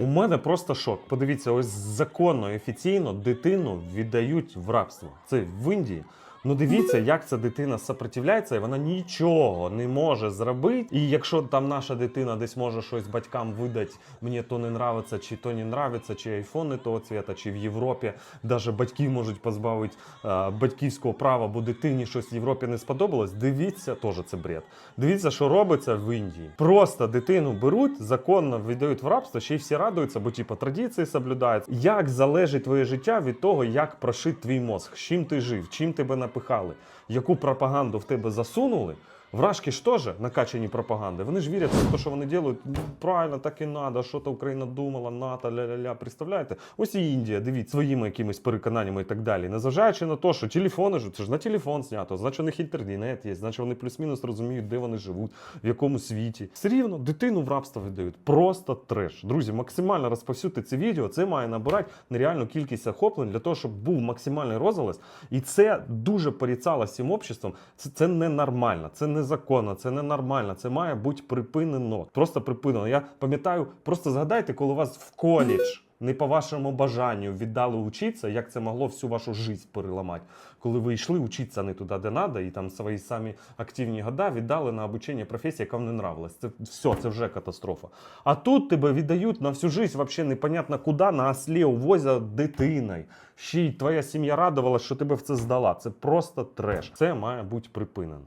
У мене просто шок. Подивіться, ось законно офіційно дитину віддають в рабство. Це в Індії. Ну дивіться, як ця дитина сопротивляється, і вона нічого не може зробити. І якщо там наша дитина десь може щось батькам видати, мені то не нравиться, чи то не нравиться, чи айфон не того цвіта, чи в Європі навіть батьки можуть позбавити е, батьківського права, бо дитині щось в Європі не сподобалось. Дивіться, теж це бред. Дивіться, що робиться в Індії. Просто дитину беруть, законно віддають в рабство, ще й всі радуються, бо типу, традиції соблюдають. Як залежить твоє життя від того, як прошит твій мозг, чим ти жив, чим тебе напихали, яку пропаганду в тебе засунули. Вражки ж теж накачані пропаганди. Вони ж вірять в те, що вони роблять. Ну, правильно, так і треба. Що то Україна думала, НАТО, ля-ля-ля. Представляєте? Ось і Індія, дивіться, своїми якимись переконаннями і так далі. Незважаючи на те, що телефони ж це ж на телефон знято, значить у них інтернет є, значить вони плюс-мінус розуміють, де вони живуть, в якому світі. Все рівно дитину в рабство віддають. Просто треш. Друзі, максимально розповсюдьте це відео. Це має набирати нереальну кількість охоплень для того, щоб був максимальний розголос. І це дуже поріцало всім обществом. Це, це ненормально, це незаконно, це ненормально. Це має бути припинено. Просто припинено. Я пам'ятаю, просто згадайте, коли вас в коледж. Не по вашому бажанню віддали учитися, як це могло всю вашу життя переламати. Коли ви йшли учитися не туди, де треба, і там свої самі активні года віддали на обучення професії, яка вам не нравилась. Це все, це вже катастрофа. А тут тебе віддають на всю життя, вообще непонятно куди, на ослі увозять дитиною. Ще й твоя сім'я радувалась, що тебе в це здала. Це просто треш. Це має бути припинено.